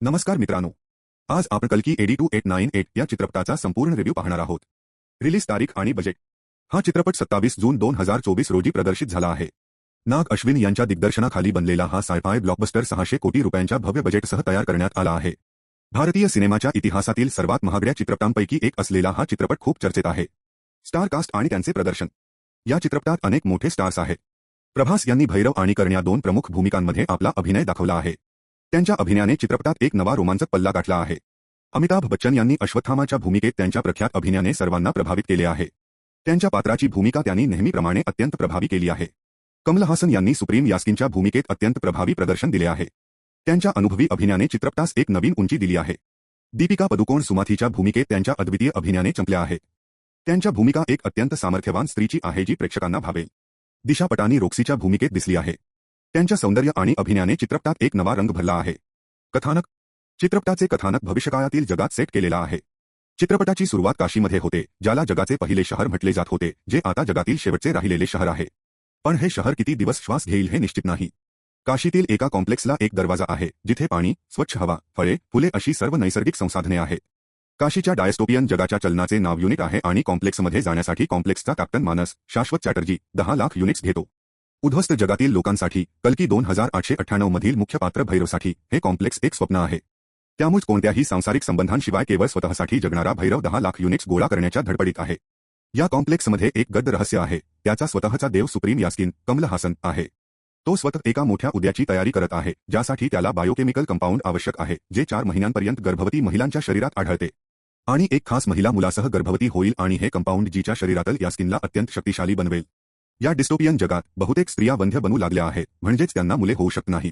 नमस्कार मित्रांनो. आज आपण कलकी AD two eight nine eight या चित्रपटाचा संपूर्ण रिव्ह्यू पाहणार आहोत. रिलीज तारीख आणि बजेट हा चित्रपट सत्तावीस जून दोन हजार चोवीस रोजी प्रदर्शित झाला आहे. नाग अश्विन यांच्या दिग्दर्शनाखाली बनलेला हा सायफाय ब्लॉकबस्टर सहाशे कोटी रुपयांच्या भव्य बजेटसह तयार करण्यात आला आहे. भारतीय सिनेमाच्या इतिहासातील सर्वात महागड्या चित्रपटांपैकी एक असलेला हा चित्रपट खूप चर्चेत आहे. स्टार कास्ट आणि त्यांचे प्रदर्शन. या चित्रपटात अनेक मोठे स्टार्स आहेत. प्रभास यांनी भैरव आणि करण्या दोन प्रमुख भूमिकांमध्ये आपला अभिनय दाखवला आहे. त्यांच्या अभिनयाने चित्रपटात एक नवा रोमांचक पल्ला गाठला आहे. अमिताभ बच्चन यांनी अश्वत्थामाच्या भूमिकेत त्यांच्या प्रख्यात अभिनयाने सर्वांना प्रभावित केले आहे. त्यांच्या पात्राची भूमिका त्यांनी नेहमीप्रमाणे अत्यंत प्रभावी केली आहे. कमल हासन यांनी सुप्रीम यास्किनच्या भूमिकेत अत्यंत प्रभावी प्रदर्शन दिले आहे. त्यांच्या अनुभवी अभिनयाने चित्रपटास एक नवीन उंची दिली आहे. दीपिका पदुकोण सुमाथीच्या भूमिकेत त्यांच्या अद्वितीय अभिनयाने चंपल्या आहे. त्यांच्या भूमिका एक अत्यंत सामर्थ्यवान स्त्रीची आहे जी प्रेक्षकांना भावेल. दिशा पटानी रोक्सीच्या भूमिकेत दिसली आहे. त्यांच्या सौंदर्य आणि अभिनयाने चित्रपटात एक नवा रंग भरला आहे. कथानक? चित्रपटाचे कथानक भविष्यकाळातील जगात सेट केलेला आहे. चित्रपटाची सुरुवात काशीमध्ये होते ज्याला जगाचे पहिले शहर म्हटले जात होते जे आता जगातील शेवटचे राहिलेले शहर आहे. पण हे शहर किती दिवस श्वास घेईल हे निश्चित नाही. काशीतील एका कॉम्प्लेक्सला एक दरवाजा आहे जिथे पाणी स्वच्छ हवा फळे फुले अशी सर्व नैसर्गिक संसाधने आहेत. काशीच्या डायस्टोपियन जगाच्या चलनाचे नाव युनिट आहे आणि कॉम्प्लेक्समध्ये जाण्यासाठी कॉम्प्लेक्सचा कॅप्टन मानस शाश्वत चॅटर्जी दहा लाख युनिट्स घेतो. उद्ध्वस्त जगातील लोकांसाठी कल्की दोन हजार आठशे अठ्ठ्याण्णव मधील मुख्य पात्र भैरवसाठी हे कॉम्प्लेक्स एक स्वप्न आहे. त्यामुळे कोणत्याही सांसारिक संबंधांशिवाय केवळ स्वतःसाठी जगणारा भैरव दहा लाख युनिट्स गोळा करण्याच्या धडपडीत आहे. या कॉम्प्लेक्समध्ये एक गद्द रहस्य आहे. त्याचा स्वतःचा देव सुप्रीम यास्किन कमल हासन आहे. तो स्वतः एका मोठ्या उद्याची तयारी करत आहे ज्यासाठी त्याला बायोकेमिकल कंपाऊंड आवश्यक आहे जे चार महिन्यांपर्यंत गर्भवती महिलांच्या शरीरात आढळते. आणि एक खास महिला मुलासह गर्भवती होईल आणि हे कंपाऊंड जीच्या शरीरातील यास्किनला अत्यंत शक्तिशाली बनवेल. या डिस्टोपियन जगात बहुतेक स्त्रिया वंध्य बनू लागल्या आहेत म्हणजेच त्यांना मुले होऊ शकत नाही.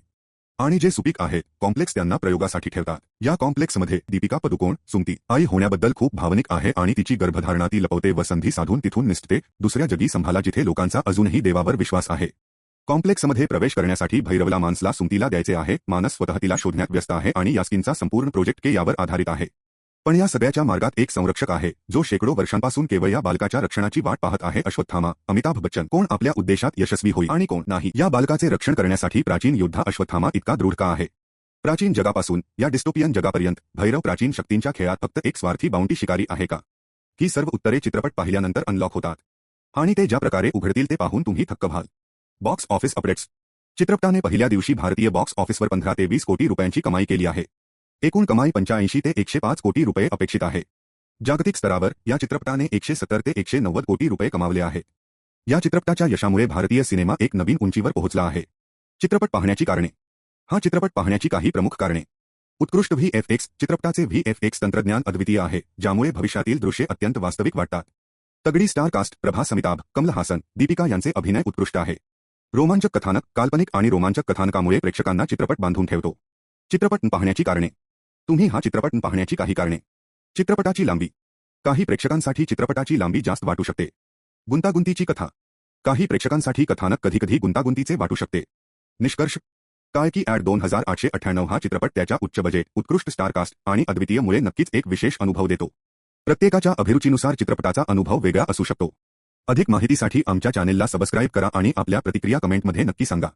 आणि जे सुपीक आहेत कॉम्प्लेक्स त्यांना प्रयोगासाठी ठेवतात. या कॉम्प्लेक्समध्ये दीपिका पदुकोण सुमती आई होण्याबद्दल खूप भावनिक आहे आणि तिची गर्भधारणा ती लपवते व संधी साधून तिथून निसटते दुसऱ्या जगी संभाला जिथे लोकांचा अजूनही देवावर विश्वास आहे. कॉम्प्लेक्समध्ये प्रवेश करण्यासाठी भैरवला मानसला सुमतीला द्यायचे आहे मानस स्वतः तिला शोधण्यात व्यस्त आहे आणि यास्किनचा संपूर्ण प्रोजेक्ट के यावर आधारित आहे. पण या सगळ्याच्या मार्गात एक संरक्षक आहे, जो शेकडो वर्षांपासून केवळ या बालकाच्या रक्षणाची वाट पाहत आहे. अश्वत्थामा, अमिताभ बच्चन, कोण आपल्या उद्देशात यशस्वी होईल आणि कोण नाही? या बालकाचे रक्षण करण्यासाठी प्राचीन योद्धा अश्वत्थामा इतका दृढ का आहे? प्राचीन जगापासून, या डिस्टोपियन जगापर्यंत, भैरव प्राचीन शक्तींच्या खेळात फक्त एक स्वार्थी बाउंटी शिकारी आहे का? ही सर्व उत्तरे चित्रपट पाहिल्यानंतर अनलॉक होतात? आणि ते ज्या प्रकारे उघडतील ते पाहून तुम्ही थक्क व्हाल. बॉक्स ऑफ़िस अपडेट्स चित्रपटाने पहिल्या दिवशी भारतीय बॉक्स ऑफिसवर पंधरा ते वीस कोटी रुपयांची कमाई केली आहे. एकूण कमाई पंच्याऐंशी ते एकशे पाच कोटी रुपये अपेक्षित आहे. जागतिक स्तरावर या चित्रपटाने एकशे सत्तर ते एकशे नव्वद कोटी रुपये कमावले आहे. या चित्रपटाच्या यशामुळे भारतीय सिनेमा एक नवीन उंचीवर पोहोचला आहे. चित्रपट पाहण्याची कारणे. हा चित्रपट पाहण्याची काही प्रमुख कारणे. उत्कृष्ट व्ही एफ एक्स चित्रपटाचे व्ही एफ एक्स तंत्रज्ञान अद्वितीय आहे ज्यामुळे भविष्यातील दृश्ये अत्यंत वास्तविक वाटतात. तगडी स्टार कास्ट प्रभा अमिताभ कमल हासन दीपिका यांचे अभिनय उत्कृष्ट आहे. रोमांचक कथानक काल्पनिक आणि रोमांचक कथानकामुळे प्रेक्षकांना चित्रपट बांधून ठेवतो. चित्रपट पाहण्याची कारणे. तुम्ही हा चित्रपट पाहण्याची काही कारणे. चित्रपटाची लांबी. काही प्रेक्षकांसाठी चित्रपटाची लांबी जास्त वाटू शकते. गुंतागुंतीची कथा. काही प्रेक्षकांसाठी कथानक कधीकधी गुंतागुंतीचे वाटू शकते. निष्कर्ष. काय की ॲड दोन हजार आठशे अठ्ठ्याण्णव हा चित्रपट त्याच्या उच्च बजेट उत्कृष्ट स्टारकास्ट आणि अद्वितीयमुळे नक्कीच एक विशेष अनुभव देतो. प्रत्येकाच्या अभिरुचीनुसार चित्रपटाचा अनुभव वेगळा असू शकतो. अधिक माहितीसाठी आमच्या चॅनेलला सबस्क्राईब करा आणि आपल्या प्रतिक्रिया कमेंटमध्ये नक्की सांगा.